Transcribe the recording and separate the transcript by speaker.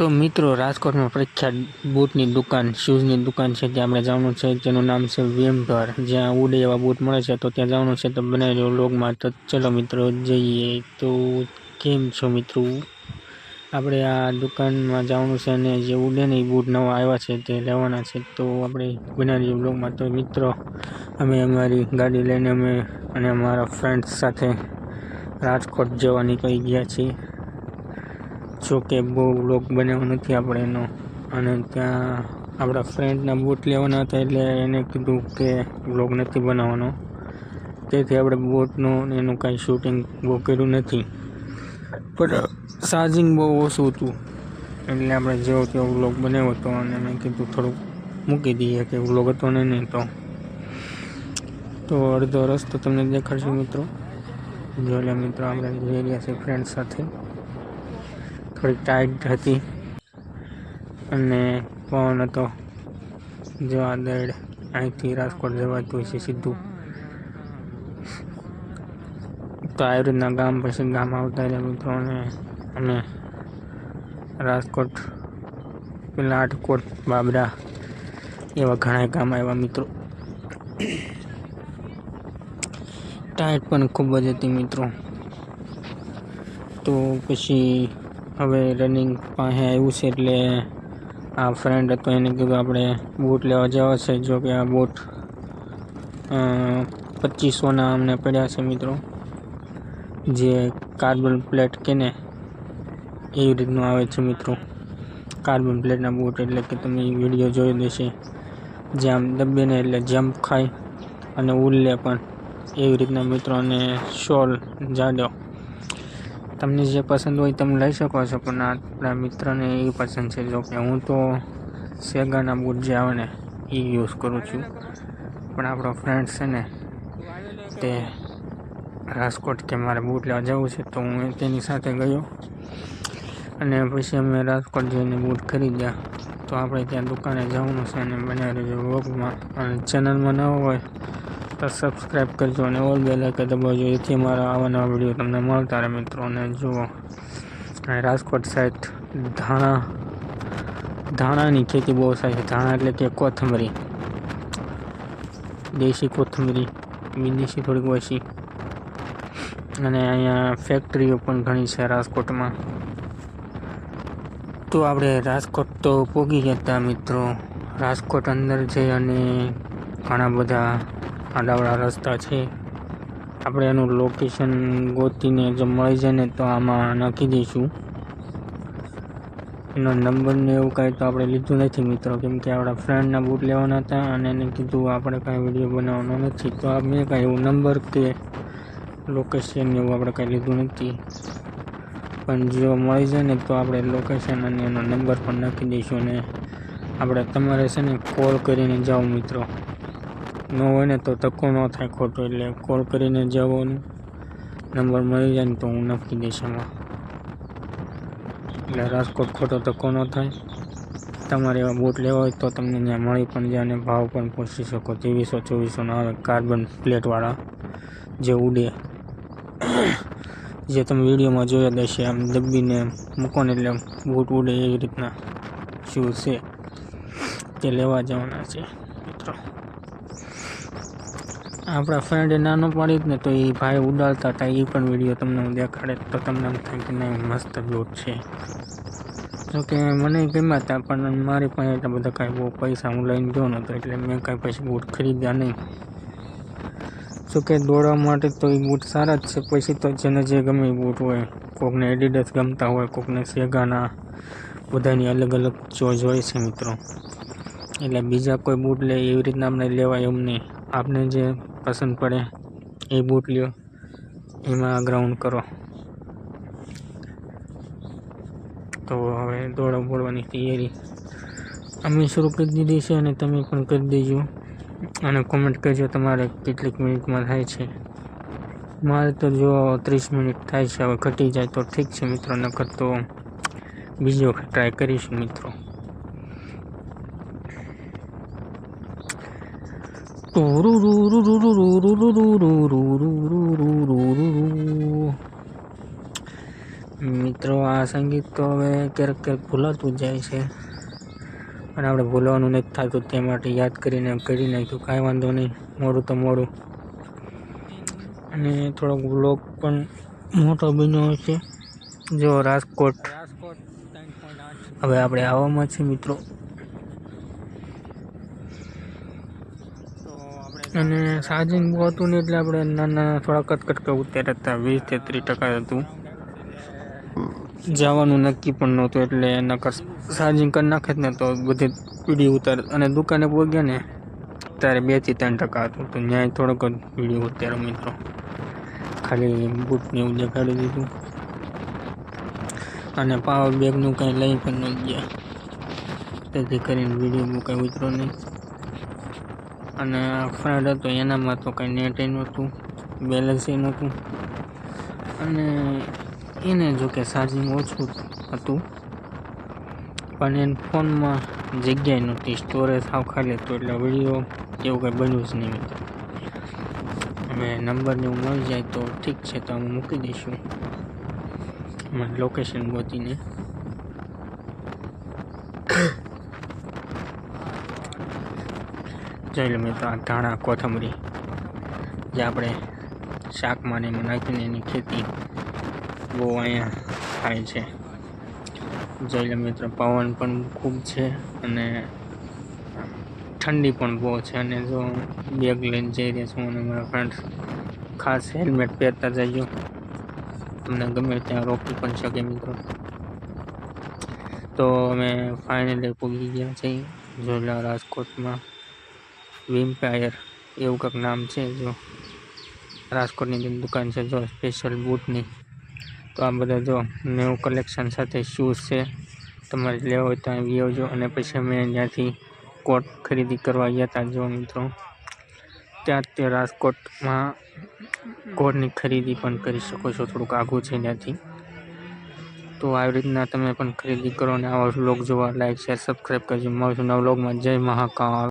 Speaker 1: તો મિત્રો, રાજકોટમાં પ્રખ્યાત બૂટની દુકાન, શૂઝની દુકાન છે ત્યાં આપણે જવાનું છે, જેનું નામ છે વેમભર જ્યાં ઉડે એવા બૂટ મળે છે, તો ત્યાં જવાનું છે, તો બનાવી રહ્યો લોગમાં તો ચલો મિત્રો, જઈએ. તો કેમ છો મિત્રો? આપણે આ દુકાનમાં જવાનું છે અને જે ઉડે ને બૂટ નવા આવ્યા છે, તે લેવાના છે, તો આપણે બનાવી લોગમાં તો મિત્રો, અમે અમારી ગાડી લઈને અમે અને અમારા ફ્રેન્ડ્સ સાથે રાજકોટ જવા નીકળી ગયા છીએ. જો કે બહુ વ્લોગ બનાવ્યો નથી આપણે એનો. અને ત્યાં આપણા ફ્રેન્ડના બૂટ લેવાના હતા એટલે એને કીધું કે વ્લોગ નથી બનાવવાનો. તેથી આપણે બોટનું એનું કાંઈ શૂટિંગ બહુ કર્યું નથી. પણ ચાર્જિંગ બહુ ઓછું હતું. એટલે આપણે જેવો તેવો વ્લોગ બનાવ્યો હતો અને મેં કીધું થોડુંક મૂકી દઈએ કે વ્લોગ હતો ને નહીં તો. તો અડધો રસ્તો તમને દેખાડશું મિત્રો. જોયેલા મિત્રો, આપણે જઈ રહ્યા છીએ ફ્રેન્ડ સાથે. થોડીક ટાઈટ હતી. અને પવન હતો. જો આ અહીંથી રાજકોટ જવાતું છે સીધું. તો આવી રીતના ગામ પછી ગામ આવતા રહ્યા મિત્રોને અને રાજકોટ પેલા આટકોટ બાબરા એવા ઘણા ગામ આવ્યા મિત્રો. ટાઈટ પણ ખૂબ જ હતી મિત્રો. તો પછી હવે રનિંગ પાસે આવ્યું છે એટલે આ ફ્રેન્ડ હતો, એને કીધું આપણે બૂટ લેવા જવા છે, જો કે આ બૂટ પચીસોના અમને પડ્યા છે મિત્રો. જે કાર્બન પ્લેટ કે ને, એવી રીતનું આવે છે મિત્રો. કાર્બન પ્લેટના બૂટ એટલે કે તમે વીડિયો જોઈ દેશે જેમ દબીને એટલે જમ્પ ખાય અને ઉલ્લે પણ. એવી રીતના મિત્રો અને શોલ જાડો તમને જે પસંદ હોય તમે લઈ શકો છો, પણ આપણા મિત્રને એ પસંદ છે જો કે હું તો સેગાના બૂટ જે આવે ને, એ યુઝ કરું છું. પણ આપણો ફ્રેન્ડ છે ને, તે રાજકોટ કે મારે બૂટ લેવા જવું છે, તો હું તેની સાથે ગયો. અને પછી અમે રાજકોટ જઈને બૂટ ખરીદ્યા. તો આપણે ત્યાં દુકાને જવાનું છે અને બનાવી રહ્યું વ્લોગમાં અને ચેનલમાં ન હોય તો સબસ્ક્રાઈબ કરજો અને ઓલ બેલ આઇકન દબાવજો એથી મારા આવા નવા વીડિયો તમને મળતા રહે મિત્રોને જુઓ રાજકોટ સાઈડ ધાણા, ધાણાની ખેતી બહુ થાય છે. ધાણા એટલે કે કોથમરી. દેશી કોથમરી, વિદેશી થોડીક ઓછી. અને અહીંયા ફેક્ટરીઓ પણ ઘણી છે રાજકોટમાં. તો આપણે રાજકોટ તો પોગી ગયા હતા મિત્રો. રાજકોટ અંદર જઈ અને ઘણા બધા આડાવડા રસ્તા છે. આપણે એનું લોકેશન ગોતીને જો મળી જાય ને તો આમાં નાખી દઈશું. એનો નંબર ને એવું કાંઈ તો આપણે લીધું નથી મિત્રો, કેમ કે આપણા ફ્રેન્ડના બૂટ લેવાના હતા અને એને કીધું આપણે કાંઈ વીડિયો બનાવવાનો નથી. તો મેં કાંઈ એવું નંબર કે લોકેશન એવું આપણે કાંઈ લીધું નથી. પણ જો મળી જાય ને તો આપણે લોકેશન અને એનો નંબર પણ નાખી દઈશું અને આપણે તમારે છે ને કોલ કરીને જાઓ મિત્રો. ન હોય ને તો ધક્કો ન થાય ખોટો, એટલે કોલ કરીને જવાનું નંબર મળી જાય ને તો હું નક્કી દઈશ એમાં એટલે રાજકોટ ખોટો ધક્કો ન થાય. તમારે એવા બૂટ લેવા હોય તો તમને ત્યાં મળી પણ જાય અને ભાવ પણ પૂછી શકો. ત્રેવીસો ચોવીસોના આવે, કાર્બન પ્લેટવાળા જે ઉડે. જે તમે વિડીયોમાં જોયા દેશે આમ દબીને મૂકો ને એટલે બૂટ ઉડે એવી રીતના શૂઝ છે તે લેવા જવાના છે. આપણા ફ્રેન્ડે નાનો પાડી ને તો એ ભાઈ ઉડાડતા હતા એ પણ વીડિયો તમને હું દેખાડે તો તમને એમ થાય કે નહીં, મસ્ત બૂટ છે. જોકે મને ગમ્યા હતા પણ મારી પાસે એટલા બધા કાંઈ બહુ પૈસા હું લઈને ગયો નહોતો એટલે મેં કાંઈ પછી બૂટ ખરીદ્યા નહીં. જોકે દોડવા માટે તો એ બૂટ સારા જ છે, પછી તો જેને જે ગમે એ બૂટ હોય, કોકને એડિડસ ગમતા હોય, કોકને સેગાના બધાની અલગ અલગ ચોજ હોય છે મિત્રો. એટલે બીજા કોઈ બૂટ લે, એવી રીતના અમને લેવાય એમ નહીં. આપને જે પસંદ પડે એ બૂટ લ્યો, એમાં ગ્રાઉન્ડ કરો. તો હવે દોડા બોડવાની તૈયારી. અમે શરૂ કરી દીધી છે અને તમે પણ કરી દેજો. અને કોમેન્ટ કરજો તમારે કેટલીક મિનિટમાં થાય છે. મારે તો જો ત્રીસ મિનિટ થાય છે, હવે ઘટી જાય તો ઠીક છે મિત્રો, નકર તો બીજી ટ્રાય કરીશું મિત્રો. મિત્રો આ સંગીત તો હવે ક્યારેક ક્યારેક ભૂલાતું જ જાય છે. અને આપણે ભૂલવાનું નથી થતું તે માટે યાદ કરીને કરી નાખ્યું કાંઈ વાંધો નહીં મોડું તો મોડું. અને થોડોક વ્લોગ પણ મોટો બન્યો છે જો રાજકોટ. હવે આપણે આવવામાં છે મિત્રો. અને ચાર્જિંગ બહુ હતું ને એટલે આપણે નાના થોડા કટકટ કે ઉતાર્યા હતા. વીસ તેત્રીસ ટકા હતું. જવાનું નક્કી પણ નહોતું એટલે નકર ચાર્જિંગ કરી નાખે ને તો બધી વીડિયો ઉતાર અને દુકાને પહોંચ્યા ને ત્યારે બેથી ત્રણ ટકા હતું. તો ત્યાં થોડોક જ વીડિયો ઉતારો મિત્રો. ખાલી બૂટને એવું દેખાડી દીધું. અને પાવર બેગનું કંઈ લઈ પણ ન ગયા. તેથી કરીને વીડિયો કંઈ ઉતરો નહીં. અને ફ્રેન્ડ હતો એનામાં તો કંઈ નેટ નહોતું બેલેન્સ નહોતું. અને એને જો કે ચાર્જિંગ ઓછું હતું, પણ એને ફોનમાં જગ્યાએ નહોતી સ્ટોરેજ સાવ ખાલી હતું, એટલે વીડિયો એવું કંઈ બન્યું જ નહીં અમે નંબર નંબરને એવું મળી જાય તો ઠીક છે, તો અમે મૂકી દઈશું. લોકેશન ગોતીને. જોઈ લો મિત્રો ધાણા, કોથમરી, જે આપણે શાકમાં એમાં નાખીને એની ખેતી બહુ અહીંયા થાય છે. જોઈ લો મિત્રો, પવન પણ ખૂબ છે અને ઠંડી પણ બહુ છે. અને જો બેગ લઈને જઈ રહ્યા છું અને મારા ફ્રેન્ડ ખાસ હેલ્મેટ પહેરતા જજો તમને ગમે ત્યાં રોકી પણ શકે મિત્રો. તો અમે ફાઇનલી પૂગી ગયા છીએ જોલા રાજકોટમાં. વિમ્પાયર એવું કંઈક નામ છે જો. રાજકોટની જે દુકાન છે જો સ્પેશિયલ બૂટની તો આ બધા જો ન્યૂ કલેક્શન સાથે શૂઝ છે. તમારે લેવો હોય તો આવી આવજો. અને પછી અમે ત્યાંથી કોટ ખરીદી કરવા ગયા હતા જો મિત્રો. ત્યાં તે રાજકોટમાં કોટની ખરીદી પણ કરી શકો છો. થોડુંક આઘું છે ત્યાંથી. તો આવી રીતના તમે પણ ખરીદી કરો અને આવા વ્લોગ જોવા લાઈક શેર સબસ્ક્રાઈબ કરજો. મળશું નવા વ્લોગમાં જય મહાકાળ